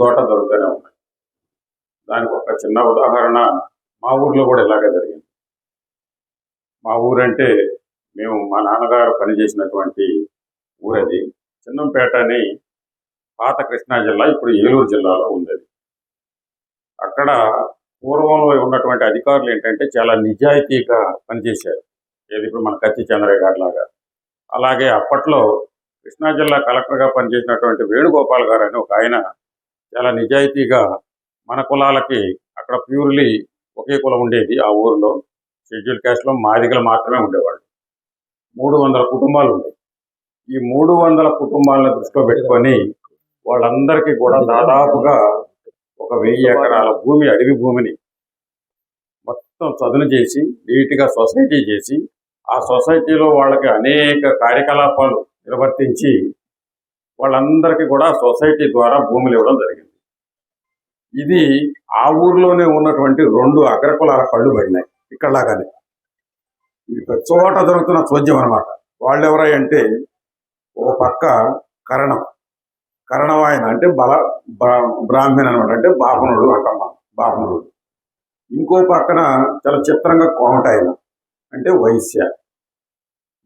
చోట దొరుకుతూనే ఉన్నాయి. దానికి ఒక చిన్న ఉదాహరణ మా ఊర్లో కూడా ఇలాగే జరిగింది. మా ఊరంటే మేము మా నాన్నగారు పనిచేసినటువంటి ఊరది. చిన్నంపేట అని పాత కృష్ణా జిల్లా ఇప్పుడు ఏలూరు జిల్లాలో ఉండేది. అక్కడ పూర్వంలో ఉన్నటువంటి అధికారులు ఏంటంటే చాలా నిజాయితీగా పనిచేశారు. ఏది ఇప్పుడు మన కత్తి చంద్రయ్య గారు లాగా. అలాగే అప్పట్లో కృష్ణా జిల్లా కలెక్టర్గా పనిచేసినటువంటి వేణుగోపాల్ గారు అని ఒక ఆయన చాలా నిజాయితీగా మన కులాలకి అక్కడ ప్యూర్లీ ఒకే కులం ఉండేది ఆ ఊరిలో. షెడ్యూల్ క్యాస్ట్లో మాదిగలు మాత్రమే ఉండేవాళ్ళు. మూడు వందల కుటుంబాలు ఉండేవి. ఈ మూడు వందల కుటుంబాలను దృష్టిలో పెట్టుకొని వాళ్ళందరికీ కూడా దాదాపుగా ఒక వెయ్యి ఎకరాల భూమి అడవి భూమిని మొత్తం చదును చేసి నీట్గా సొసైటీ చేసి ఆ సొసైటీలో వాళ్ళకి అనేక కార్యకలాపాలు నిర్వర్తించి వాళ్ళందరికీ కూడా సొసైటీ ద్వారా భూములు ఇవ్వడం జరిగింది. ఇది ఆ ఊర్లోనే ఉన్నటువంటి రెండు అగ్రకులాల కళ్ళు పడినాయి ఇక్కడలాగానే. ఇది ప్రతి చోట జరుగుతున్న చోద్యం అనమాట వాళ్ళు ఎవరై అంటే ఓ పక్క కరణం. కరణం ఆయన అంటే బల బ్రాహ్మణ్ అనమాట అంటే బాపనుడు అంటాం మనం బాపనుడు ఇంకో పక్కన చాలా చిత్రంగా కోమటాయన అంటే వైశ్య.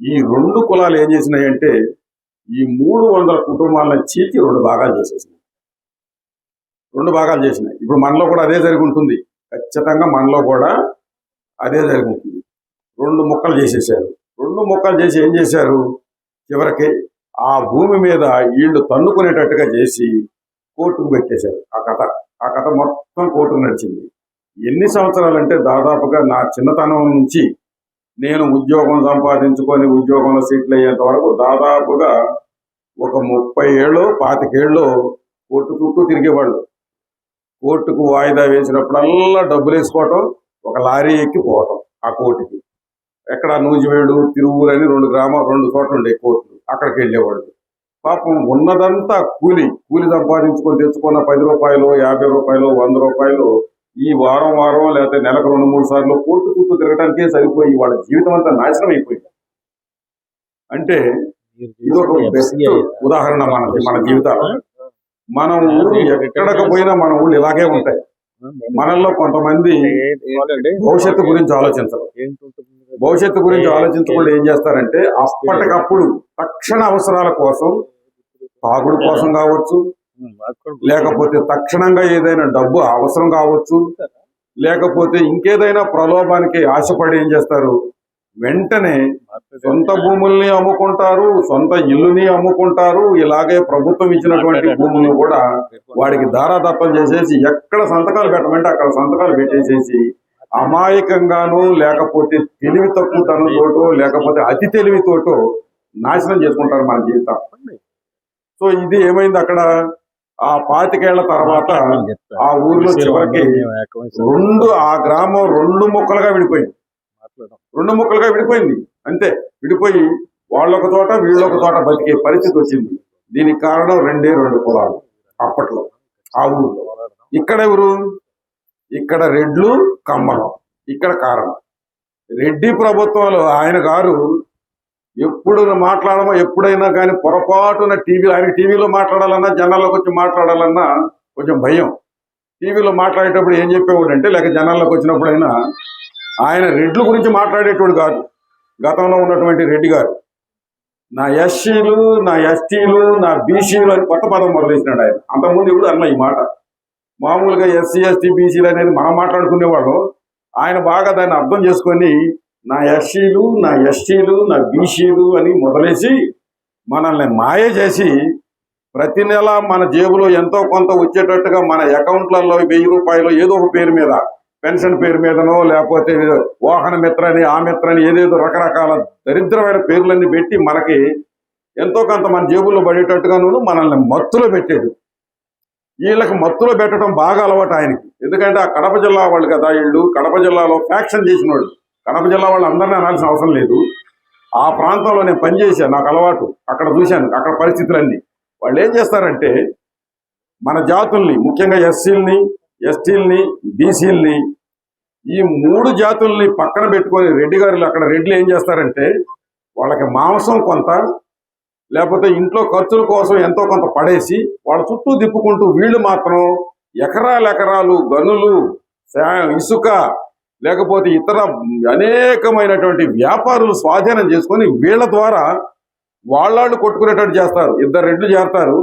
ఈ రెండు కులాలు ఏం చేసినాయంటే ఈ మూడు వందల కుటుంబాలను చీల్చి రెండు భాగాలు చేసేసినాయి. రెండు భాగాలు చేసినాయి. ఇప్పుడు మనలో కూడా అదే జరిగి ఉంటుంది ఖచ్చితంగా మనలో కూడా అదే జరిగి ఉంటుంది రెండు ముక్కలు చేసేసారు రెండు ముక్కలు చేసి ఏం చేశారు? చివరికి ఆ భూమి మీద వీళ్ళు తన్నుకునేటట్టుగా చేసి కోర్టుకు పెట్టేశారు. ఆ కథ ఆ కథ మొత్తం కోర్టుకు నడిచింది. ఎన్ని సంవత్సరాలు అంటే దాదాపుగా నా చిన్నతనం నుంచి నేను ఉద్యోగం సంపాదించుకొని ఉద్యోగంలో సీట్లు అయ్యేంత వరకు దాదాపుగా ఒక ముప్పై ఏళ్ళు పాతికేళ్ళు కోర్టు చుట్టూ తిరిగేవాళ్ళు. కోర్టుకు వాయిదా వేసినప్పుడల్లా డబ్బులు వేసుకోవటం ఒక లారీ ఎక్కి పోవటం ఆ కోర్టుకి. ఎక్కడ నూజివేడు తిరువురు అని రెండు గ్రామాలు రెండు చోట్ల ఉండే కోర్టులు. అక్కడికి వెళ్ళేవాళ్ళు. పాపం ఉన్నదంతా కూలి. కూలి సంపాదించుకొని తెచ్చుకున్న పది రూపాయలు యాభై రూపాయలు వంద రూపాయలు ఈ వారం వారం లేకపోతే నెలకు రెండు మూడు సార్లు కోర్టు చుట్టూ తిరగడానికే సరిపోయి వాళ్ళ జీవితం అంతా నాశనం అయిపోయింది. అంటే ఇది ఒక బెస్ట్ ఉదాహరణ మన మన జీవితాలు. మనం ఊరు ఎక్కడికి పోయినా మన ఊళ్ళు ఇలాగే ఉంటాయి. మనల్లో కొంతమంది భవిష్యత్తు గురించి ఆలోచించరు. భవిష్యత్తు గురించి ఆలోచించకుండా ఏం చేస్తారంటే అప్పటికప్పుడు తక్షణ అవసరాల కోసం తాగుడు కోసం కావచ్చు లేకపోతే తక్షణంగా ఏదైనా డబ్బు అవసరం కావచ్చు. లేకపోతే ఇంకేదైనా ప్రలోభానికి ఆశపడి ఏం చేస్తారు? వెంటనే సొంత భూముల్ని అమ్ముకుంటారు సొంత ఇల్లుని అమ్ముకుంటారు ఇలాగే ప్రభుత్వం ఇచ్చినటువంటి భూములను కూడా వాడికి దారాదత్తం చేసేసి ఎక్కడ సంతకాలు పెట్టమంటే అక్కడ సంతకాలు పెట్టేసేసి అమాయకంగాను లేకపోతే తెలివి తక్కువతనంతోటో లేకపోతే అతి తెలివితోటో నాశనం చేసుకుంటారు మన జీవితం. సో ఇది ఏమైంది అక్కడ? ఆ పాతికేళ్ళ తర్వాత ఆ ఊర్లో చివరికి రెండు ఆ గ్రామం రెండు ముక్కలుగా విడిపోయింది. రెండు ముక్కలుగా విడిపోయింది. అంతే. విడిపోయి వాళ్ళొక చోట వీళ్ళొక చోట బతికే పరిస్థితి వచ్చింది. దీనికి కారణం రెండే రెండు కులాలు అప్పట్లో. ఆ ఊర్లో ఇక్కడ ఎవరు? ఇక్కడ రెడ్లు కమ్మలం. ఇక్కడ కారణం. రెడ్డి ప్రభుత్వంలో ఆయన గారు ఎప్పుడు మాట్లాడమో? ఎప్పుడైనా కానీ పొరపాటున టీవీ ఆయన టీవీలో మాట్లాడాలన్నా జనాల్లోకి వచ్చి మాట్లాడాలన్నా కొంచెం భయం. టీవీలో మాట్లాడేటప్పుడు ఏం చెప్పేవాడు అంటే లేక జనాల్లోకి వచ్చినప్పుడైనా ఆయన రెడ్ల గురించి మాట్లాడేటోడు కాదు. గతంలో ఉన్నటువంటి రెడ్డి గారు. నా ఎస్సీలు నా ఎస్టీలు నా బీసీలు అని కొత్త పదం మొదలెట్టినాడు ఆయన. అంతకుముందు ఇప్పుడు అన్న ఈ మాట. మామూలుగా ఎస్సీ ఎస్టీ బీసీలు అనేది మనం మాట్లాడుకునేవాళ్ళం. ఆయన బాగా దాన్ని అర్థం చేసుకొని నా ఎస్సీలు నా ఎస్టీలు నా బీసీలు అని మొదలేసి మనల్ని మాయ చేసి ప్రతి నెల మన జేబులో ఎంతో కొంత వచ్చేటట్టుగా మన అకౌంట్లలో వెయ్యి రూపాయలు ఏదో ఒక పేరు మీద పెన్షన్ పేరు మీదనో లేకపోతే వాహన మిత్ర అని ఆ మిత్ర అని ఏదేదో రకరకాల దరిద్రమైన పేర్లన్నీ పెట్టి మనకి ఎంతో కొంత మన జేబుల్లో పడేటట్టుగాను మనల్ని మత్తులో పెట్టాడు వీళ్ళకి మత్తులో పెట్టడం బాగా అలవాటు ఆయనకి. ఎందుకంటే ఆ కడప జిల్లా వాళ్ళు కదా వీళ్ళు కడప జిల్లాలో ఫ్యాక్షన్ చేసిన వాళ్ళు కడప జిల్లా వాళ్ళందరినీ అనాల్సిన అవసరం లేదు. ఆ ప్రాంతంలో నేను పనిచేశాను నాకు అలవాటు. అక్కడ చూశాను అక్కడ పరిస్థితులన్నీ. వాళ్ళు ఏం చేస్తారంటే మన జాతుల్ని ముఖ్యంగా ఎస్సీల్ని ఎస్టీల్ని బీసీల్ని ఈ మూడు జాతుల్ని పక్కన పెట్టుకొని రెడ్డి గారులు అక్కడ రెడ్లు ఏం చేస్తారంటే వాళ్ళకి మాంసం కొంత లేకపోతే ఇంట్లో ఖర్చుల కోసం ఎంతో కొంత పడేసి వాళ్ళ చుట్టూ తిప్పుకుంటూ వీళ్ళు మాత్రం ఎకరాలు ఎకరాలు గనులు ఇసుక లేకపోతే ఇతర అనేకమైనటువంటి వ్యాపారులు స్వాధీనం చేసుకొని వీళ్ళ ద్వారా వాళ్ళాళ్ళు కొట్టుకునేటట్టు చేస్తారు. ఇద్దరు రెడ్లు చేస్తారు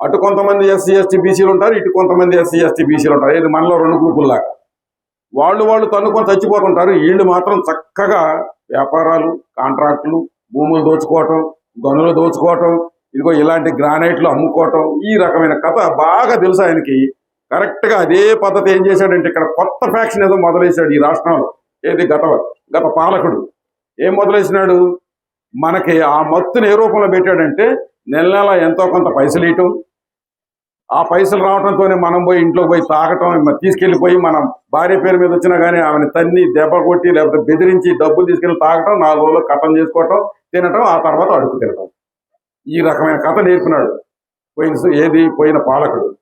అటు కొంతమంది ఎస్సీ ఎస్టీ బీసీలు ఉంటారు. ఇటు కొంతమంది ఎస్సీ ఎస్టీ బీసీలు ఉంటారు. ఇది మనలో రెండు గ్రూపుల్లాగా వాళ్ళు వాళ్ళు తన్నుకొని చచ్చిపోతుంటారు. వీళ్ళు మాత్రం చక్కగా వ్యాపారాలు కాంట్రాక్టులు భూములు దోచుకోవటం గనులు దోచుకోవటం ఇదిగో ఇలాంటి గ్రానైట్లు అమ్ముకోవటం ఈ రకమైన కథ బాగా తెలుసు ఆయనకి. కరెక్ట్గా అదే పద్ధతి ఏం చేశాడంటే ఇక్కడ కొత్త ఫ్యాక్షన్ ఏదో మొదలేశాడు ఈ రాష్ట్రంలో. ఏది గత గత పాలకుడు. ఏం మొదలేసినాడు? మనకి ఆ మత్తుని ఏ రూపంలో పెట్టాడంటే నెల నెల ఎంతో కొంత పైసలు ఇయటం. ఆ పైసలు రావడంతోనే మనం పోయి ఇంట్లోకి పోయి తాగటం తీసుకెళ్ళిపోయి మన భార్య పేరు మీద వచ్చినా కానీ ఆమెను తన్ని దెబ్బ కొట్టి లేకపోతే బెదిరించి డబ్బులు తీసుకెళ్ళి తాగటం నాలుగు రోజులు కథం చేసుకోవటం తినటం ఆ తర్వాత అడుగు తినటం. ఈ రకమైన కథ నేర్పినాడు. పోయిన ఏది? పోయిన పాలకుడు.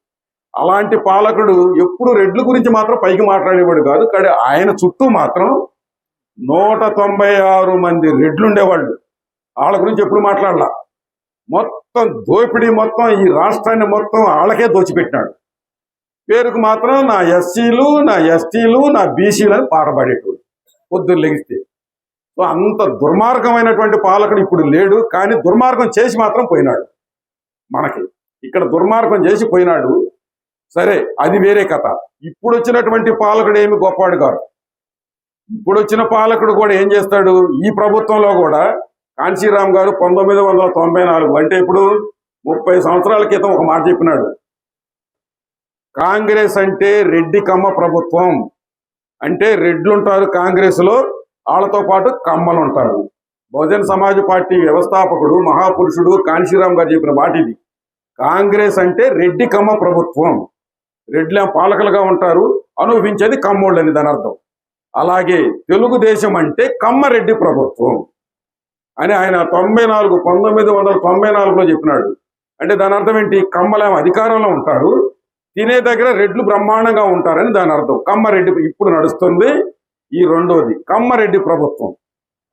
అలాంటి పాలకుడు ఎప్పుడు రెడ్ల గురించి మాత్రం పైకి మాట్లాడేవాడు కాదు. కానీ ఆయన చుట్టూ మాత్రం నూట తొంభై ఆరు మంది రెడ్లు ఉండేవాళ్ళు. వాళ్ళ గురించి ఎప్పుడు మాట్లాడలా. మొత్తం దోపిడీ మొత్తం ఈ రాష్ట్రాన్ని మొత్తం వాళ్ళకే దోచిపెట్టినాడు. పేరుకు మాత్రం నా ఎస్సీలు నా ఎస్టీలు నా బీసీలు అని పాట పొద్దున్న లెగిస్తే. సో అంత దుర్మార్గమైనటువంటి పాలకుడు ఇప్పుడు లేడు. కానీ దుర్మార్గం చేసి మాత్రం పోయినాడు. మనకి ఇక్కడ దుర్మార్గం చేసి పోయినాడు. సరే అది వేరే కథ. ఇప్పుడు వచ్చినటువంటి పాలకుడు ఏమి గొప్పవాడు కాదు ఇప్పుడు వచ్చిన పాలకుడు కూడా ఏం చేస్తాడు? ఈ ప్రభుత్వంలో కూడా కాంచీరామ్ గారు పంతొమ్మిది వందల తొంభై నాలుగు అంటే ఇప్పుడు ముప్పై సంవత్సరాల క్రితం ఒక మాట చెప్పినాడు. కాంగ్రెస్ అంటే రెడ్డి కమ్మ ప్రభుత్వం. అంటే రెడ్లుంటారు కాంగ్రెస్లో కాంగ్రెస్లో వాళ్ళతో పాటు కమ్మలుంటారు. బహుజన్ సమాజ్ పార్టీ వ్యవస్థాపకుడు మహాపురుషుడు కాంశీరామ్ గారు చెప్పిన మాట ఇది కాంగ్రెస్ అంటే రెడ్డి కమ్మ ప్రభుత్వం. రెడ్ల పాలకులుగా ఉంటారు అనుభవించేది కమ్మోళ్ళని దాని అర్థం. అలాగే తెలుగుదేశం అంటే కమ్మరెడ్డి ప్రభుత్వం అని ఆయన తొంభై నాలుగు పంతొమ్మిది వందల తొంభై నాలుగులో చెప్పినాడు. అంటే దాని అర్థం ఏంటి? కమ్మలేమో అధికారంలో ఉంటారు తినే దగ్గర రెడ్లు బ్రహ్మాండంగా ఉంటారని దాని అర్థం. కమ్మరెడ్డి ఇప్పుడు నడుస్తుంది. ఈ రెండోది కమ్మరెడ్డి ప్రభుత్వం.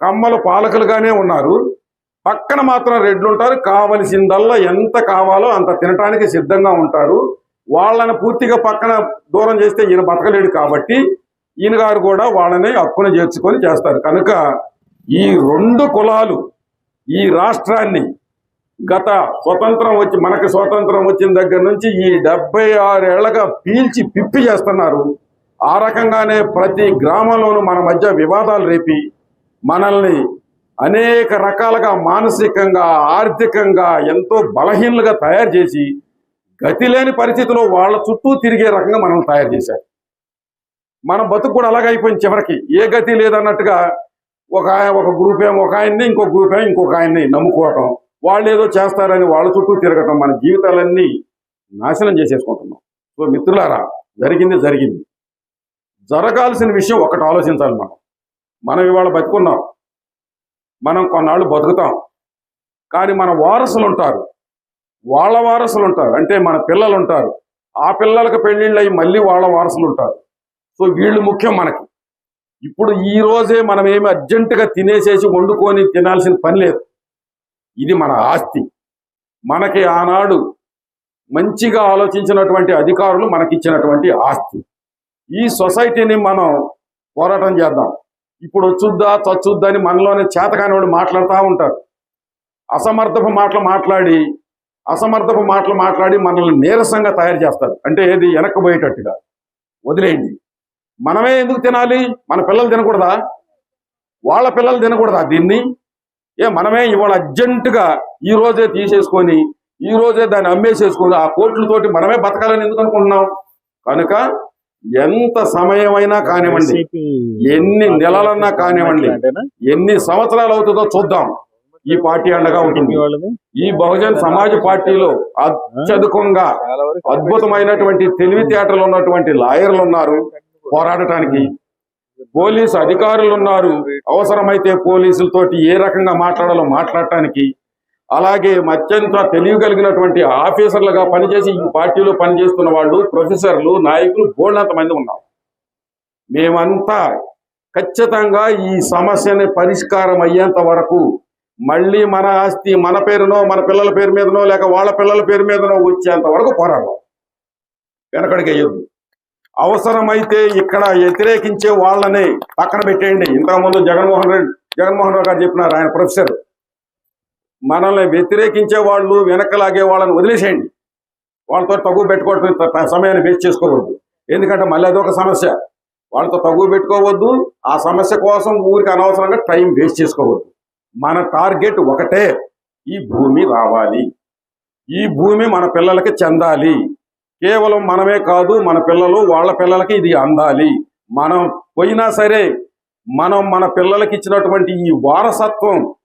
కమ్మలు పాలకులుగానే ఉన్నారు. పక్కన మాత్రం రెడ్లు ఉంటారు కావలసిందల్లా ఎంత కావాలో అంత తినటానికి సిద్ధంగా ఉంటారు. వాళ్ళని పూర్తిగా పక్కన దూరం చేస్తే ఈయన బతకలేడు కాబట్టి ఈయన గారు కూడా వాళ్ళని హక్కున చేర్చుకొని చేస్తారు. కనుక ఈ రెండు కులాలు ఈ రాష్ట్రాన్ని గత స్వతంత్రం వచ్చి మనకి స్వతంత్రం వచ్చిన దగ్గర నుంచి ఈ డెబ్బై ఆరేళ్ళగా పీల్చి పిప్పి చేస్తున్నారు. ఆ రకంగానే ప్రతి గ్రామంలోనూ మన మధ్య వివాదాలు రేపి మనల్ని అనేక రకాలుగా మానసికంగా ఆర్థికంగా ఎంతో బలహీనలుగా తయారు చేసి గతి లేని పరిస్థితిలో వాళ్ళ చుట్టూ తిరిగే రకంగా మనం తయారు చేశారు మన బతుకు కూడా అలాగే అయిపోయింది చివరికి. ఏ గతి లేదన్నట్టుగా ఒక ఆయన ఒక గ్రూప్ ఏమో ఒక ఆయన్ని ఇంకో గ్రూప్ ఏమో ఇంకొక ఆయన్ని నమ్ముకోవటం వాళ్ళు ఏదో చేస్తారని వాళ్ళ చుట్టూ తిరగటం మన జీవితాలన్నీ నాశనం చేసేసుకుంటున్నాం. సో మిత్రులారా జరిగింది జరిగింది. జరగాల్సిన విషయం ఒకటి ఆలోచించాలి మనం. మనం ఇవాళ బతుకున్నాం. మనం కొన్నాళ్ళు బతుకుతాం. కానీ మన వారసులు ఉంటారు. వాళ్ళ వారసులు ఉంటారు. అంటే మన పిల్లలు ఉంటారు. ఆ పిల్లలకు పెళ్ళిళ్ళు అయ్యి మళ్ళీ వాళ్ళ వారసులు ఉంటారు. సో వీళ్ళు ముఖ్యం మనకి. ఇప్పుడు ఈ రోజే మనం ఏమి అర్జెంటుగా తినేసేసి వండుకొని తినాల్సిన పని లేదు. ఇది మన ఆస్తి. మనకి ఆనాడు మంచిగా ఆలోచించినటువంటి అధికారులు మనకిచ్చినటువంటి ఆస్తి. ఈ సొసైటీని మనం పోరాటం చేద్దాం. ఇప్పుడు వచ్చుద్దా చచ్చుద్దా అని మనలోనే చేతకాని వాళ్ళు మాట్లాడుతూ ఉంటారు. అసమర్థపు మాటలు మాట్లాడి అసమర్థపు మాటలు మాట్లాడి మనల్ని నీరసంగా తయారు చేస్తారు. అంటే ఏది? వెనక్కిపోయేటట్టుగా వదిలేయండి. మనమే ఎందుకు తినాలి? మన పిల్లలు తినకూడదా? వాళ్ళ పిల్లలు తినకూడదా దీన్ని? ఏ మనమే ఇవాళ అర్జెంటుగా ఈ రోజే తీసేసుకొని ఈ రోజే దాన్ని అమ్మేసేసుకొని ఆ కోట్లతోటి మనమే బతకాలని ఎందుకు అనుకుంటున్నాం? కనుక ఎంత సమయమైనా కానివ్వండి ఎన్ని నెలలన్నా కానివ్వండి ఎన్ని సంవత్సరాలు అవుతుందో చూద్దాం. ఈ పార్టీ అండగా ఉంటుంది. ఈ బహుజన్ సమాజ్ పార్టీలో అత్యధికంగా అద్భుతమైనటువంటి తెలివితేటలు ఉన్నటువంటి లాయర్లు ఉన్నారు పోరాడటానికి. పోలీసు అధికారులు ఉన్నారు. అవసరమైతే పోలీసులతోటి ఏ రకంగా మాట్లాడాలో మాట్లాడటానికి. అలాగే అత్యంత తెలివి కలిగినటువంటి ఆఫీసర్లుగా పనిచేసి ఈ పార్టీలో పనిచేస్తున్న వాళ్ళు ప్రొఫెసర్లు నాయకులు బోల్డంత మంది ఉన్నారు. మేమంతా ఖచ్చితంగా ఈ సమస్యని పరిష్కారం అయ్యేంత వరకు మళ్ళీ మన ఆస్తి మన పేరునో మన పిల్లల పేరు మీదనో లేక వాళ్ళ పిల్లల పేరు మీదనో వచ్చేంత వరకు పోరాడదాం. వెనకడికి వేయొద్దు. అవసరమైతే ఇక్కడ వ్యతిరేకించే వాళ్ళని పక్కన పెట్టేయండి. ఇంతకుముందు జగన్మోహన్ రెడ్డి జగన్మోహన్ రావు గారు చెప్పినారు ఆయన ప్రొఫెసర్. మనల్ని వ్యతిరేకించే వాళ్ళు వెనకలాగే వాళ్ళని వదిలేసేయండి. వాళ్ళతో తగు పెట్టుకోవడం సమయాన్ని వేస్ట్ చేసుకోవద్దు ఎందుకంటే మళ్ళీ అదొక సమస్య. వాళ్ళతో తగు పెట్టుకోవద్దు. ఆ సమస్య కోసం ఊరికి అనవసరంగా టైం వేస్ట్ చేసుకోవద్దు మన టార్గెట్ ఒకటే ఈ భూమి రావాలి. ఈ భూమి మన పిల్లలకి చెందాలి. కేవలం మనమే కాదు మన పిల్లలు వాళ్ళ పిల్లలకి ఇది అందాలి. మనం పోయినా సరే మనం మన పిల్లలకి ఇచ్చినటువంటి ఈ వారసత్వం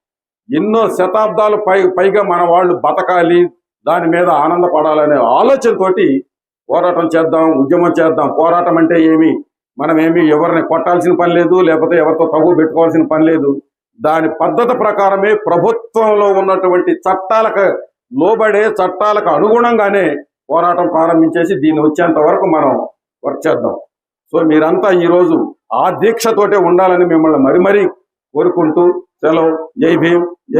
ఎన్నో శతాబ్దాలు పై పైగా మన వాళ్ళు బతకాలి దాని మీద ఆనందపడాలనే ఆలోచనతోటి పోరాటం చేద్దాం ఉద్యమం చేద్దాం. పోరాటం అంటే ఏమి? మనం ఏమి ఎవరిని కొట్టాల్సిన పని లేదు లేకపోతే ఎవరితో తగు పెట్టుకోవాల్సిన పని లేదు. దాని పద్ధతి ప్రకారమే ప్రభుత్వంలో ఉన్నటువంటి చట్టాలకు లోబడే చట్టాలకు అనుగుణంగానే పోరాటం ప్రారంభించేసి దీన్ని వచ్చేంత వరకు మనం వర్క్ చేద్దాం. సో మీరంతా ఈరోజు ఆ దీక్షతోటే ఉండాలని మిమ్మల్ని మరి మరీ కోరుకుంటూ సెలవు. జై భీమ్ జై